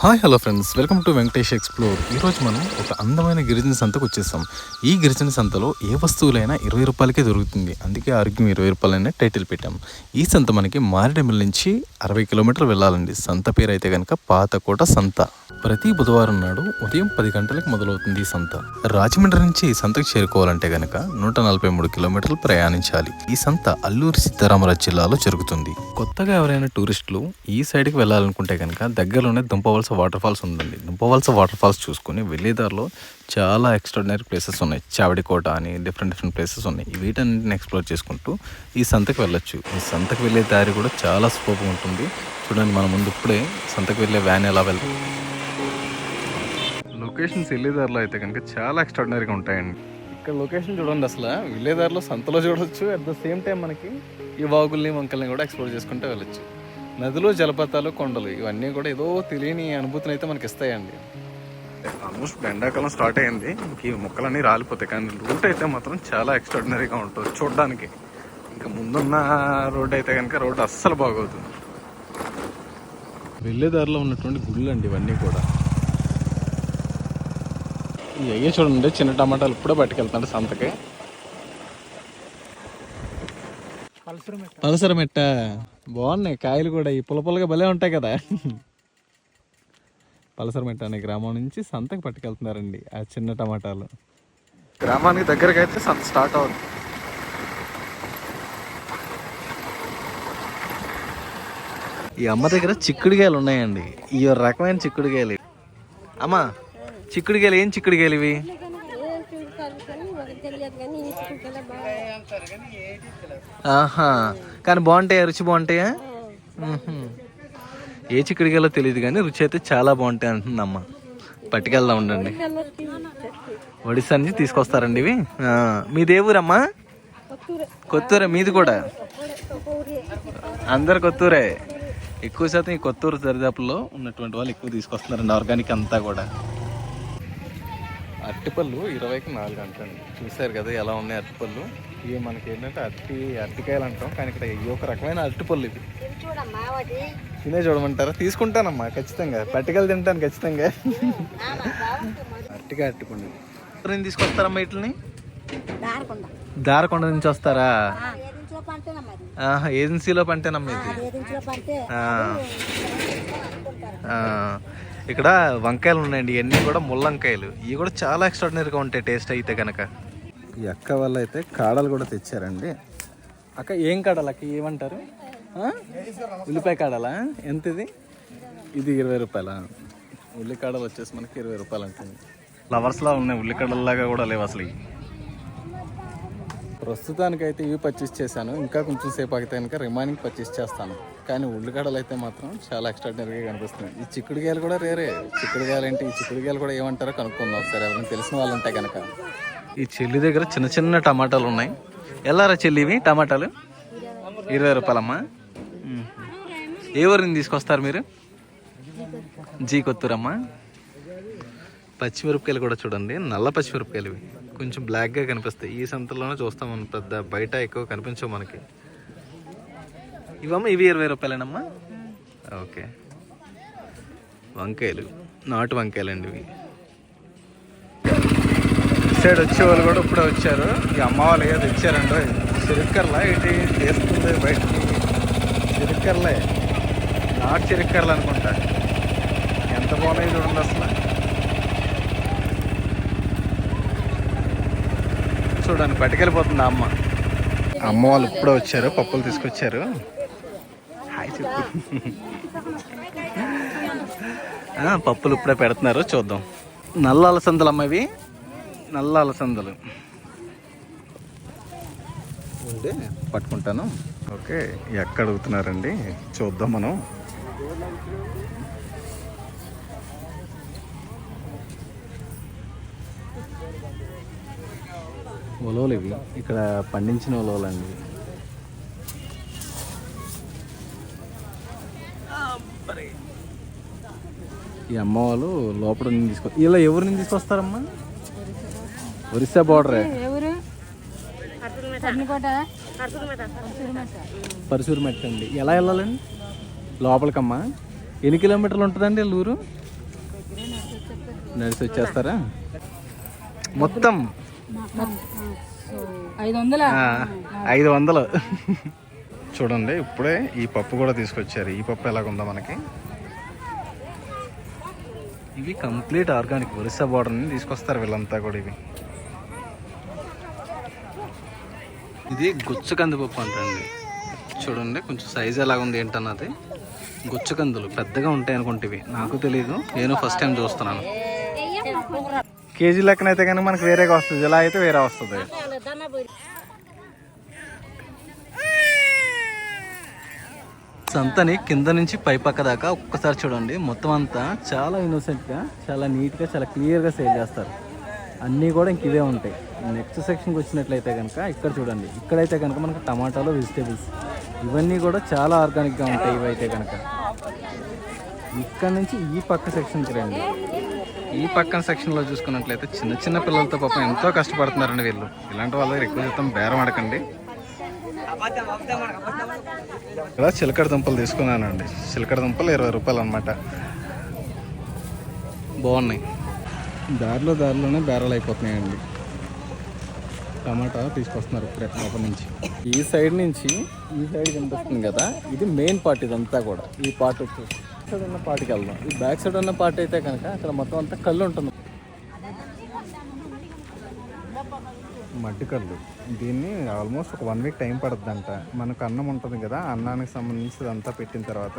Hi hello friends. Welcome to Venkatesh explore. ఈరోజు మనం ఒక అందమైన గిరిజన సంతకు వచ్చేసాం. ఈ గిరిజన సంతలో ఏ వస్తువులైనా ఇరవై రూపాయలకే దొరుకుతుంది. అందుకే ఆరోగ్యం ఇరవై రూపాయలనే టైటిల్ పెట్టాం. ఈ సంత మనకి మారేడుమిల్ నుంచి అరవై కిలోమీటర్లు వెళ్ళాలండి. సంత పేరు అయితే కనుక పాతకోట సంత. ప్రతి బుధవారం నాడు ఉదయం పది గంటలకు మొదలవుతుంది ఈ సంత. రాజమండ్రి నుంచి ఈ సంతకు చేరుకోవాలంటే గనక నూట నలభై మూడు కిలోమీటర్లు ప్రయాణించాలి. ఈ సంత అల్లూరి సీతారామరాజు జిల్లాలో జరుగుతుంది. కొత్తగా ఎవరైనా టూరిస్టులు ఈ సైడ్కి వెళ్ళాలనుకుంటే కనుక దగ్గరలోనే దుంపవల వాటర్ ఫాల్స్ ఉందండి. దుంపవలస వాటర్ ఫాల్స్ చూసుకుని వెళ్ళే దారిలో చాలా ఎక్స్ట్రాడినరీ ప్లేసెస్ ఉన్నాయి. చావడికోట అని డిఫరెంట్ డిఫరెంట్ ప్లేసెస్ ఉన్నాయి. వీటన్నింటిని ఎక్స్ప్లోర్ చేసుకుంటూ ఈ సంతకు వెళ్ళొచ్చు. ఈ సంతకు వెళ్ళే దారి కూడా చాలా సూపర్గా ఉంటుంది. చూడండి మన ముందు ఇప్పుడే సంతకు వెళ్ళే వ్యాన్ ఎలా వెళ్తుంది. లొకేషన్స్ వెళ్ళేదారిలో అయితే కనుక చాలా ఎక్స్ట్రాడినరీగా ఉంటాయండి. ఇక్కడ లొకేషన్ చూడండి అసలు. వెళ్ళేదారిలో సంతలో చూడొచ్చు. అట్ ద సేమ్ టైం మనకి ఈ వాగుల్ని వంకల్ని కూడా ఎక్స్ప్లోర్ చేసుకుంటూ వెళ్ళొచ్చు. నదులు జలపాతాలు కొండలు ఇవన్నీ కూడా ఏదో తెలియని అనుభూతిని అయితే మనకి ఇస్తాయండి. ఆల్మోస్ట్ ఎండాకాలం స్టార్ట్ అయింది. ఇంక ఈ మొక్కలన్నీ రాలిపోతాయి. కానీ రూట్ అయితే మాత్రం చాలా ఎక్స్ట్రాడినరీగా ఉంటుంది చూడడానికి. ఇంకా ముందున్న రోడ్ అయితే కనుక రోడ్ అస్సలు బాగోదు. వెళ్ళేదారిలో ఉన్నటువంటి గుళ్ళు అండి ఇవన్నీ కూడా. ఈ అయ్యే చూడండి చిన్న టమాటాలు ఇప్పుడే పట్టుకెళ్తాడు సంతకి. పలసర మెట్ట బాగున్నాయి. కాయలు కూడా ఈ పుల్ల పుల్లగా భలే ఉంటాయి కదా. పలసర మెట్ట అనే గ్రామం నుంచి సంతకి పట్టుకెళ్తున్నారండి ఆ చిన్న టమాటాలు. గ్రామానికి దగ్గరకి అయితే సంత స్టార్ట్ అవుతుంది ఈ అమ్మ దగ్గర చిక్కుడుకాయలు ఉన్నాయండి. ఈ రకమైన చిక్కుడుకాయలు అమ్మ చిక్కుడుకాయలు ఏం చిక్కుడుకాయలు ఇవి? ఆహా. కానీ బాగుంటాయా? రుచి బాగుంటాయా? ఏ చిక్కుడుకాయలో తెలియదు కానీ రుచి అయితే చాలా బాగుంటాయి అంటుంది అమ్మ పట్టుకెళ్దాం ఉండండి. ఒడిశా నుంచి తీసుకొస్తారండి ఇవి? మీదే మీది ఏ ఊరమ్మా? కొత్తూరే. మీది కూడా? అందరు కొత్తూరే. ఎక్కువ శాతం ఈ కొత్తూరు దరిదాపుల్లో ఉన్నటువంటి వాళ్ళు ఎక్కువ తీసుకొస్తున్నారండి ఆర్గానిక్ అంతా కూడా. అరటిపళ్ళు ఇరవైకి నాలుగు అంటండి. చూసారు కదా ఎలా ఉన్నాయి అరటిపళ్ళు? ఇవి మనకి ఏంటంటే అరటి అరటికాయలు అంటాం. కానీ ఇక్కడ ఈ ఒక రకమైన అరటిపళ్ళు ఇవి. తినే చూడమంటారా? తీసుకుంటానమ్మా ఖచ్చితంగా. పట్టుకెళ్ళి తింటాను ఖచ్చితంగా. అరటికాయ అరటిపండు. ఎవరైనా తీసుకొస్తారమ్మా వీటిని? దారకొండ. నుంచి వస్తారా? ఏజెన్సీలో పంటేనమ్మా ఇది. ఇక్కడ వంకాయలు ఉన్నాయండి. ఇవన్నీ కూడా ముల్లంకాయలు. ఇవి కూడా చాలా ఎక్స్ట్రాడినరీగా ఉంటాయి టేస్ట్ అయితే కనుక ఈ అక్క వాళ్ళు అయితే కాడలు కూడా తెచ్చారండి. అక్క ఏం కాడలు అక్క? ఏమంటారు? ఉల్లిపాయ కాడలా? ఎంత ఇది ఇది ఇరవై రూపాయల? ఉల్లికాడలు వచ్చేసి మనకి ఇరవై రూపాయలు అంటుంది. ఫ్లవర్స్లా ఉన్నాయి ఉల్లికాడల్లాగా కూడా లేవు అసలు. ఇవి ప్రస్తుతానికైతే ఇవి పర్చేస్ చేశాను. ఇంకా కొంచెం సేపు ఆగితే కనుక రిమైనింగ్ పర్చేస్ చేస్తాను. కానీ ఉల్లిగడ్డలు అయితే మాత్రం చాలా ఎక్స్ట్రాడినరీగా కనిపిస్తున్నాయి. ఈ చిక్కుడుగాయలు కూడా రేరే చిక్కుడుగాయలు ఏంటి? ఈ చిక్కుడుగాయలు కూడా ఏమంటారో కనుక్కుందాం. ఒకసారి ఎవరైనా తెలిసిన వాళ్ళు ఉంటే కనుక. ఈ చెల్లి దగ్గర చిన్న చిన్న టమాటాలు ఉన్నాయి. ఎలారా చెల్లి ఇవి టమాటాలు? ఇరవై రూపాయలమ్మా. ఏ ఊరిని తీసుకొస్తారు మీరు? జీ కొత్తూరమ్మా. పచ్చిమిరపకాయలు కూడా చూడండి నల్ల పచ్చిమిరపకాయలు ఇవి. కొంచెం బ్లాక్గా కనిపిస్తాయి. ఈ సంతలోనే చూస్తాం మనం పెద్ద బయట ఎక్కువ కనిపించవు మనకి. ఇవమ్మ ఇవి ఇరవై రూపాయలేనమ్మా? ఓకే. వంకాయలు నాటు వంకాయలు అండి ఇవి. సైడ్ వచ్చే వాళ్ళు కూడా ఇప్పుడే వచ్చారు. ఈ అమ్మ వాళ్ళు ఏదో తెచ్చారండి. చిరుక్కర్లా ఇటు తీస్తుంది బయటకి. చిరుక్కర్లే నాటు చిరుక్కర్లు అనుకుంటా. ఎంత బాగున్నాయి చూడండి అసలు. చూడండి పట్టుకెళ్ళిపోతుంది అమ్మ. అమ్మ వాళ్ళు ఇప్పుడే వచ్చారు పప్పులు తీసుకొచ్చారు. హాయ్ చెప్పు. పప్పులు ఇప్పుడే పెడుతున్నారు చూద్దాం. నల్ల అలసందలు అమ్మ ఇవి. నల్ల అలసందలు. ఉండే పట్టుకుంటాను. ఓకే ఎక్కడ అడుగుతున్నారండి? చూద్దాం మనం. ఉలవలు ఇవి. ఇక్కడ పండించిన ఉలవలు అండి. ఈ అమ్మ వాళ్ళు లోపల నుంచి తీసుకొస్తారు ఇలా ఎవరి నుంచి తీసుకొస్తారమ్మా? ఒరిస్సా బార్డరే పరశూరు మెట్ట అండి. ఎలా వెళ్ళాలండి? లోపలికమ్మా? ఎన్ని కిలోమీటర్లు ఉంటుందండి ఊరు? నడిచి వచ్చేస్తారా? మొత్తం? ఐదు వందల చూడండి ఇప్పుడే ఈ పప్పు కూడా తీసుకొచ్చారు. ఈ పప్పు ఎలాగుందో మనకి. ఇవి కంప్లీట్ ఆర్గానిక్ ఒరిస్సా బార్డర్ నుంచి తీసుకొస్తారు వీళ్ళంతా కూడా ఇవి. ఇది గుచ్చు కందిపప్పు అంటండి. చూడండి కొంచెం సైజ్ ఎలా ఉంది ఏంటన్నది. గుచ్చు కందులు పెద్దగా ఉంటాయి అనుకుంటేవి. నాకు తెలియదు నేను ఫస్ట్ టైం చూస్తున్నాను. కేజీ లెక్కన అయితే కనుక మనకి వేరేగా వస్తుంది. ఇలా అయితే వేరే వస్తుంది. సంతని కింద నుంచి పై పక్క దాకా ఒక్కసారి చూడండి. మొత్తం అంతా చాలా ఇన్నోసెంట్గా చాలా నీట్గా చాలా క్లియర్గా సేల్ చేస్తారు. అన్నీ కూడా ఇంక ఇవే ఉంటాయి. నెక్స్ట్ సెక్షన్కి వచ్చినట్లయితే కనుక ఇక్కడ చూడండి. ఇక్కడైతే కనుక మనకు టమాటాలు వెజిటేబుల్స్ ఇవన్నీ కూడా చాలా ఆర్గానిక్గా ఉంటాయి ఇవైతే కనుక. ఇక్కడ నుంచి ఈ పక్క సెక్షన్కి రండి. ఈ పక్కన సెక్షన్లో చూసుకున్నట్లయితే చిన్న చిన్న పిల్లలతో పాపం ఎంతో కష్టపడుతున్నారండి వీళ్ళు. ఇలాంటి వాళ్ళ ఎక్కువ శాతం బేరం అడకండి ఇక్కడ చిలకడ దుంపలు తీసుకున్నానండి. చిలకడ దుంపలు ఇరవై రూపాయలు అనమాట బాగున్నాయి. దారిలో దారిలోనే బేరాలు అయిపోతున్నాయండి. టమాటా తీసుకొస్తున్నారు ఇప్పుడే లోపల నుంచి. ఈ సైడ్ నుంచి ఈ సైడ్ కనిపిస్తుంది కదా ఇది మెయిన్ పార్ట్ ఇదంతా కూడా. ఈ పార్ట్ వచ్చేసి సైడ్ ఉన్న పార్ట్కి వెళ్దాం. ఈ బ్యాక్ సైడ్ ఉన్న పార్ట్ అయితే కనుక అక్కడ మొత్తం అంతా కళ్ళు ఉంటుంది. మట్టి కళ్ళు. దీన్ని ఆల్మోస్ట్ ఒక వన్ వీక్ టైం పడుతుందంట. మనకు అన్నం ఉంటుంది కదా అన్నానికి సంబంధించి అంతా పెట్టిన తర్వాత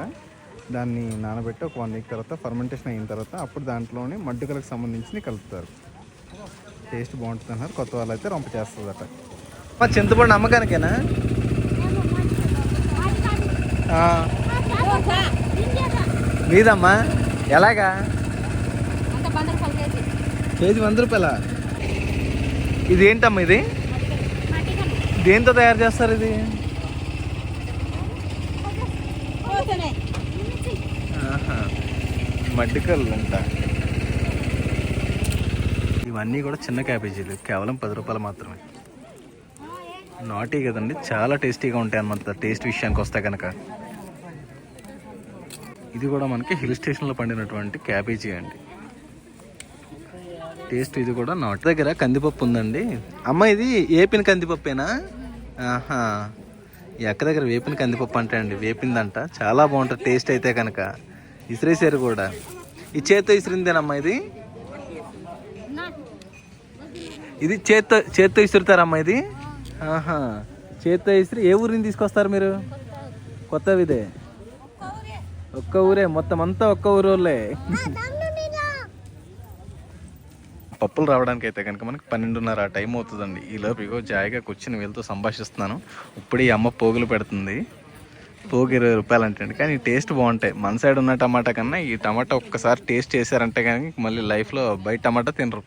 దాన్ని నానబెట్టి ఒక వన్ వీక్ తర్వాత ఫర్మెంటేషన్ అయిన తర్వాత అప్పుడు దాంట్లోనే మడ్డుకలకు సంబంధించి కలుపుతారు. టేస్ట్ బాగుంటుంది అన్నారు కొత్త వాళ్ళు అయితే రొంప చేస్తుందట మా చింతపండు అమ్మకానికేనా మీదమ్మా? ఎలాగా? కేజీ వంద రూపాయల? ఇదేంటమ్మా ఇది? దేంతో తయారు చేస్తారు ఇది? మడ్డికల్లు అంట అన్నీ కూడా చిన్న క్యాబేజీలు. కేవలం పది రూపాయలు మాత్రమే. నాటీ కదండి చాలా టేస్టీగా ఉంటాయి అన్నమాట టేస్ట్ విషయానికి వస్తే కనుక ఇది కూడా మనకి హిల్ స్టేషన్లో పండినటువంటి క్యాబేజీ అండి. టేస్ట్ ఇది కూడా నాటు. దగ్గర కందిపప్పు ఉందండి. అమ్మ ఇది ఏపిన కందిపప్పేనా? ఆహా. ఈ అక్క దగ్గర వేపిన కందిపప్పు అంటే అండి వేపిందంట. చాలా బాగుంటుంది టేస్ట్ అయితే కనుక ఇసిరేసారు కూడా. ఈ చేత్తో ఇసిరిందేనమ్మా ఇది? ఇది చేత్తో చేత్తో ఇసురుతారమ్మా ఇది? ఆహా. చేత్తో ఇసిరి ఏ ఊరిని తీసుకొస్తారు మీరు? కొత్త ఇదే ఒక్క ఊరే మొత్తం అంతా ఒక్క ఊరోళ్ళే. పప్పులు రావడానికి అయితే కనుక మనకి పన్నెండున్నర ఆ టైం అవుతుందండి. ఈ లోపు ఇగో జాయిగా కూర్చుని వీళ్ళతో సంభాషిస్తున్నాను. ఇప్పుడు ఈ అమ్మ పోగులు పెడుతుంది. పోగు ఇరవై రూపాయలు అంటే కానీ టేస్ట్ బాగుంటాయి. మన సైడ్ ఉన్న టమాటా కన్నా ఈ టమాటా ఒక్కసారి టేస్ట్ చేశారంటే కానీ మళ్ళీ లైఫ్లో బయట టమాటా తినరు.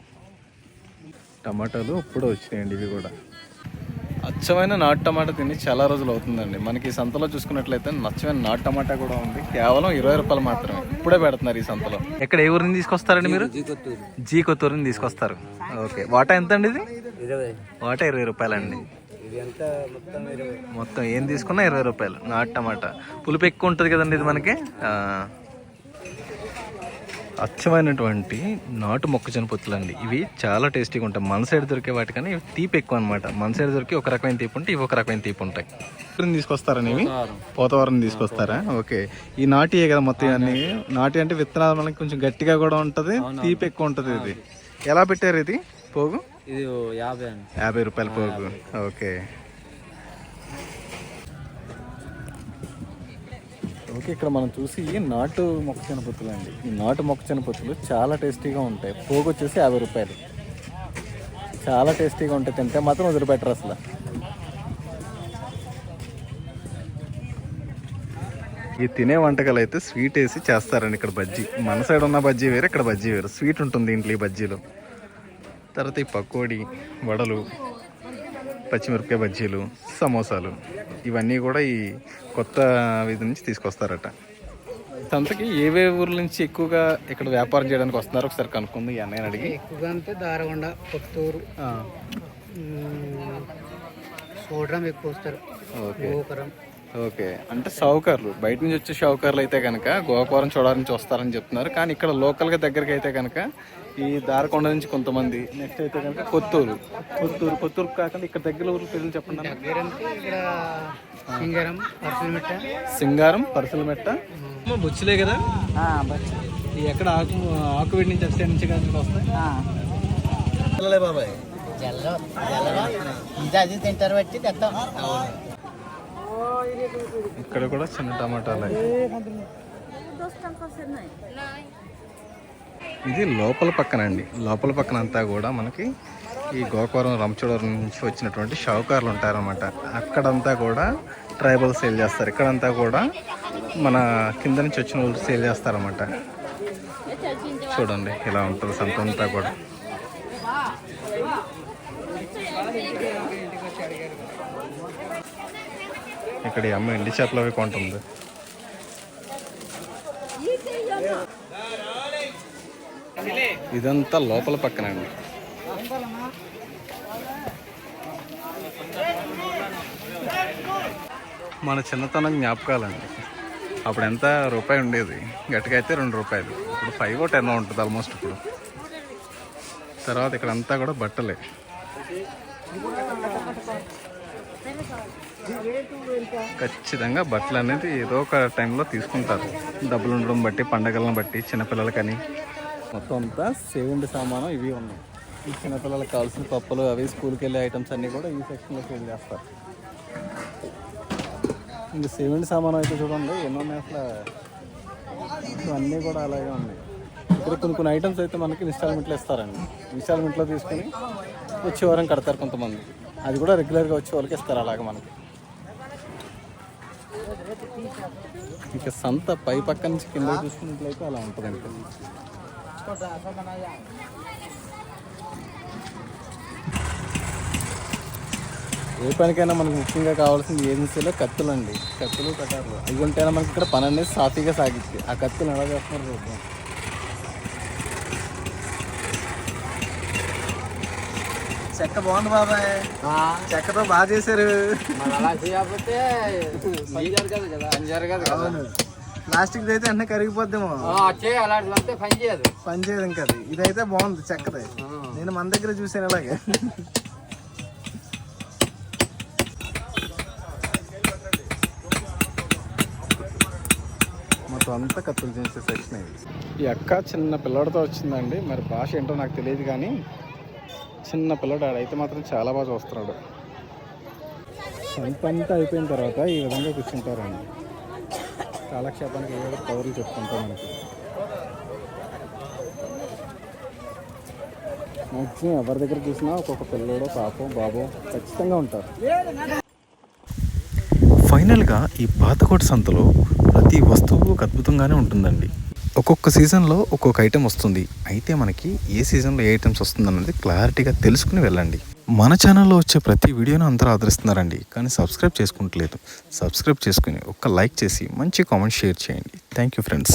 టమాటాలు ఇప్పుడు వచ్చినాయండి ఇవి కూడా. అచ్చమైన నాటు టమాటా తిని చాలా రోజులు అవుతుందండి. మనకి ఈ సంతలో చూసుకున్నట్లయితే నచ్చమైన నాటు టమాటా కూడా ఉంది. కేవలం ఇరవై రూపాయలు మాత్రమే. ఇప్పుడే పెడుతున్నారు ఈ సంతలో. ఎక్కడ ఏ ఊరిని తీసుకొస్తారండి మీరు? జీ కొత్తూరుని తీసుకొస్తారు. ఓకే. వాటా ఎంత అండి ఇది వాటా ఇరవై రూపాయలండి. మొత్తం ఏం తీసుకున్నా ఇరవై రూపాయలు. నాటు టమాటా. పులుపు ఎక్కువ ఉంటుంది కదండి ఇది మనకి? ఆ. అచ్చమైనటువంటి నాటు మొక్కజొన్న పొత్తులండి. ఇవి చాలా టేస్టీగా ఉంటాయి. మన సైడ్ దొరికే వాటికన్నా ఇవి తీపి ఎక్కువ అనమాట మన సైడ్ దొరికి ఒక రకమైన తీపి ఉంటాయి ఇవి ఒక రకమైన తీపి ఉంటాయి. తీసుకొస్తారా ఇవి? పోతవరం. తీసుకొస్తారా? ఓకే. ఈ నాటియే కదా మొత్తం అన్ని నాటి అంటే విత్తనాలు మనకి కొంచెం గట్టిగా కూడా ఉంటుంది తీపి ఎక్కువ ఉంటుంది ఇది. ఎలా పెట్టారు ఇది? పోగు? ఇది యాభై అండి. యాభై రూపాయల పోగు. ఓకే. ఓకే ఇక్కడ మనం చూసి నాటు మొక్క పొత్తులు అండి. ఈ నాటు మొక్క పొత్తులు చాలా టేస్టీగా ఉంటాయి. పోగు వచ్చేసి యాభై రూపాయలు. చాలా టేస్టీగా ఉంటాయి. తింటే మాత్రం వదిలిపెట్టరు అసలు. ఈ తినే వంటకాలు అయితే స్వీట్ వేసి చేస్తారండి ఇక్కడ బజ్జీ. మన సైడ్ ఉన్న బజ్జీ వేరు ఇక్కడ బజ్జీ వేరు. స్వీట్ ఉంటుంది ఇంట్లో ఈ బజ్జీలో. తర్వాత ఈ పకోడీ వడలు. పచ్చిమిరపకాయ బజ్జీలు సమోసాలు ఇవన్నీ కూడా ఈ కొత్త వీధి నుంచి తీసుకొస్తారట. సంతకి ఏవే ఊర్ల నుంచి ఎక్కువగా ఇక్కడ వ్యాపారం చేయడానికి వస్తున్నారో? ఒకసారి కనుక్కుంది ఈ అన్నయ్యని అడిగి. ఎక్కువగా అంటే దారగొండ కొత్తూరు ఆ, సోడ్రం ఎక్కువ వస్తారు. ఓకే. గోకరం. ఓకే. అంటే షావుకారులు బయట నుంచి వచ్చే షావుకారులు అయితే కనుక గోకవరం చూడాలని నుంచి వస్తారని చెప్తున్నారు. కానీ ఇక్కడ లోకల్గా దగ్గరికి అయితే కనుక ఈ దారకొండ నుంచి కొంతమంది నెక్స్ట్ అయితే కనుక కొత్తూరు కొత్తూరు కొత్తూరు కాకుండా ఇక్కడ దగ్గర ఊరు పేర్లు చెప్పండి సింగారం పరుసలమెట్ట బొచ్చులే కదా ఎక్కడ ఆకు ఆకు వీడి నుంచి అటు నుంచి కానీ వస్తాయి బాబాయ్ ఇది తింటారు బట్టి తెద్దాం ఇక్కడ కూడా చిన్న టమాటాలు ఇది లోపల పక్కన అండి. లోపల పక్కన అంతా కూడా మనకి ఈ గోకవరం రంచోడవరం నుంచి వచ్చినటువంటి షావుకారులు ఉంటారన్నమాట. అక్కడంతా కూడా ట్రైబల్ సేల్ చేస్తారు. ఇక్కడంతా కూడా మన కింద నుంచి వచ్చిన వాళ్ళు సేల్ చేస్తారన్నమాట. చూడండి ఇలా ఉంటుంది సంత అంతా కూడా. ఇక్కడ ఈ అమ్మ ఎండి చేపలు అవి కొంటుంది. ఇదంతా లోపల పక్కన అండి మన చిన్నతనం జ్ఞాపకాలండి. అప్పుడు ఎంత రూపాయి ఉండేది? గట్టిగా అయితే రెండు రూపాయలు. ఇప్పుడు ఫైవ్ టెన్ ఉంటుంది ఆల్మోస్ట్ ఇప్పుడు. తర్వాత ఇక్కడ అంతా కూడా బట్టలే. ఖచ్చితంగా బట్టలు అనేది ఏదో ఒక టైంలో తీసుకుంటారు. డబ్బులు ఉండడం బట్టి పండగలను బట్టి చిన్నపిల్లలకని. మొత్తం అంతా సేవింగ్ సామాను ఇవి ఉన్నాయి. ఈ చిన్నపిల్లలకు కావాల్సిన పప్పులు అవి స్కూల్కి వెళ్ళే ఐటమ్స్ అన్నీ కూడా ఈ సెక్షన్లో సేల్ చేస్తారు. ఇంకా సేవింగ్ సామాను అయితే చూడండి ఎన్నో ఉన్నాయి అసలు. అన్నీ కూడా అలాగే ఉన్నాయి. ఇక్కడ కొన్ని కొన్ని ఐటమ్స్ అయితే మనకి ఇన్స్టాల్మెంట్లో ఇస్తారండి. ఇన్స్టాల్మెంట్లో తీసుకుని వచ్చే వారం కడతారు కొంతమంది. అది కూడా రెగ్యులర్గా వచ్చే వాళ్ళకి ఇస్తారు అలాగే మనకి. ఇంకా సంత పై పక్క నుంచి కింద చూసుకున్నట్లయితే అలా ఉంటుంది ఏ పనికైనా మనకు ముఖ్యంగా కావాల్సింది ఏజెన్సీలో కత్తులు అండి కత్తులు కటార్లు. అవి ఉంటేనే మనకి ఇక్కడ పని అనేది సాఫీగా సాగిద్ది. ఆ కత్తులు ఎలా చేస్తున్నారు చూద్దాం. చెక్క బాగుంది బాబాయ్. చెక్కతో బాగా చేశారు. అలా చేయకపోతే పని జరగదు కదా పని జరగదు కదా. ప్లాస్టిక్ అయితే అన్నీ కరిగిపోద్దేమో. చేయి అలాంటిదంటే పని చేయదు. పని చేయదు ఇంకా అది. ఇదైతే బాగుంది చెక్కది. నేను మన దగ్గర చూసాను అలాగే మొత్తం అంతా కత్తులు చేసే సెక్షన్ ఇది. ఈ అక్క చిన్న పిల్లడితో వచ్చిందండి. మరి భాష ఏంటో నాకు తెలియదు కానీ చిన్న పిల్లడు ఆడైతే మాత్రం చాలా బాగా చూస్తున్నాడు. సంత అంతా అయిపోయిన తర్వాత ఈ విధంగా కూర్చుంటారండి. కాలక్షేపానికి ఏదో కౌరులు చెప్పుకుంటాం మనకి? మ్యాక్సిమం ఎవరి దగ్గర చూసినా ఒక్కొక్క పిల్లడో పాపం బాబో ఖచ్చితంగా ఉంటారు. ఫైనల్గా ఈ పాతకోట సంతలో ప్రతి వస్తువు ఒక అద్భుతంగానే ఉంటుందండి. ఒక్కొక్క సీజన్లో ఒక్కొక్క ఐటెం వస్తుంది. అయితే మనకి ఏ సీజన్లో ఏ ఐటమ్స్ వస్తుందన్నది క్లారిటీగా తెలుసుకుని వెళ్ళండి. మన ఛానల్లో వచ్చే ప్రతి వీడియోను అందరూ ఆదరిస్తున్నారండి. కానీ సబ్స్క్రైబ్ చేసుకుంటలేదు. సబ్స్క్రైబ్ చేసుకుని ఒక్క లైక్ చేసి మంచి కామెంట్ షేర్ చేయండి. Thank you friends